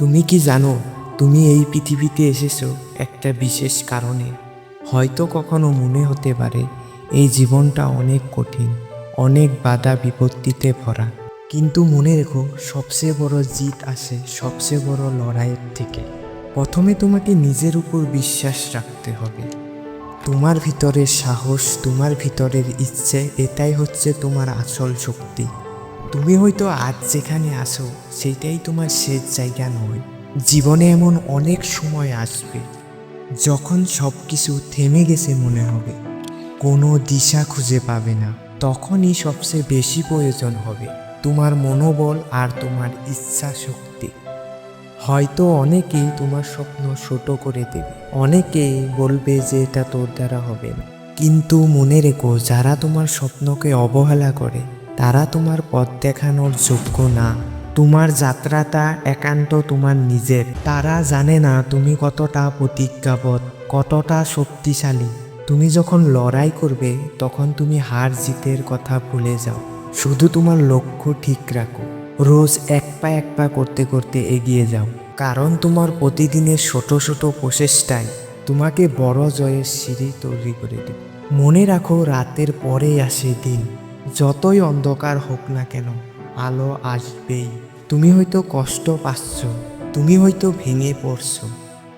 তুমি কি জানো, তুমি এই পৃথিবীতে এসেছ একটা বিশেষ কারণে। হয়তো কখনো মনে হতে পারে, এই জীবনটা অনেক কঠিন, অনেক বাধা বিপত্তিতে ভরা। কিন্তু মনে রেখো, সবচেয়ে বড় জিত আসে সবচেয়ে বড় লড়াইয়ের থেকে। প্রথমে তোমাকে নিজের উপর বিশ্বাস রাখতে হবে। তোমার ভিতরের সাহস, তোমার ভিতরের ইচ্ছে, এটাই হচ্ছে তোমার আসল শক্তি। তুমি হয়তো আজ যেখানে আসো সেটাই তোমার শেষ জায়গা নয়। জীবনে এমন অনেক সময় আসবে, যখন সব কিছু থেমে গেছে মনে হবে। কোনো দিশা খুঁজে পাবে না। তখনই সবচেয়ে বেশি প্রয়োজন হবে তোমার মনোবল আর তোমার ইচ্ছা শক্তি। হয়তো অনেকেই তোমার স্বপ্ন ছোট করে দেবে। অনেকেই বলবে যে এটা তোর দ্বারা হবে না। কিন্তু মনে রেখো, যারা তোমার স্বপ্নকে অবহেলা করে তারা তোমার পথ দেখানোর যোগ্য না। তোমার যাত্রাটা একান্ত তোমার নিজের। তারা জানে না তুমি কতটা প্রতিজ্ঞাবদ্ধ কতটা শক্তিশালী। তুমি যখন লড়াই করবে, তখন তুমি হার জিতের কথা ভুলে যাও। শুধু তোমার লক্ষ্য ঠিক রাখো। রোজ এক পা এক পা করতে করতে এগিয়ে যাও। কারণ তোমার প্রতিদিনের ছোট ছোট প্রচেষ্টায় তোমাকে বড় জয়ের সিঁড়ি তৈরি করে দেবে। মনে রাখো, রাতের পরেই আসে দিন। যতই অন্ধকার হোক না কেন, আলো আসবেই। তুমি হয়তো কষ্ট পাচ্ছ, তুমি হয়তো ভেঙে পড়ছো,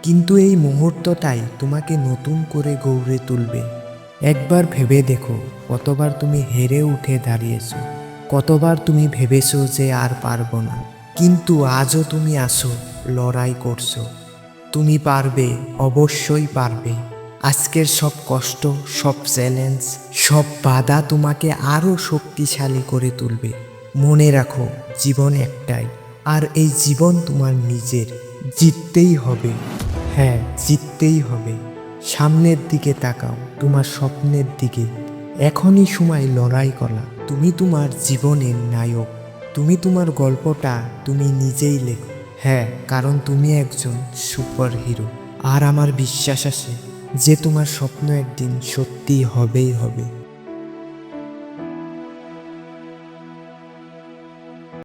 কিন্তু এই মুহূর্তটাই তোমাকে নতুন করে গৌড়ে তুলবে। একবার ভেবে দেখো, কতবার তুমি হেরে উঠে দাঁড়িয়েছো, কতবার তুমি ভেবেছো যে আর পারব না, কিন্তু আজও তুমি আসো লড়াই করছ। তুমি পারবে, অবশ্যই পারবে। আজকের সব কষ্ট, সব চ্যালেঞ্জ সব বাধা তোমাকে আরও শক্তিশালী করে তুলবে। মনে রাখো, জীবন একটাই, আর এই জীবন তোমার নিজের। জিততেই হবে। হ্যাঁ জিততেই হবে। সামনের দিকে তাকাও, তোমার স্বপ্নের দিকে। এখনই সময় লড়াই করা। তুমি তোমার জীবনের নায়ক। তুমি তোমার গল্পটা তুমি নিজেই লেখো। হ্যাঁ কারণ তুমি একজন সুপার হিরো আর আমার বিশ্বাস আছে যে তোমার স্বপ্ন একদিন সত্যি হবেই হবে।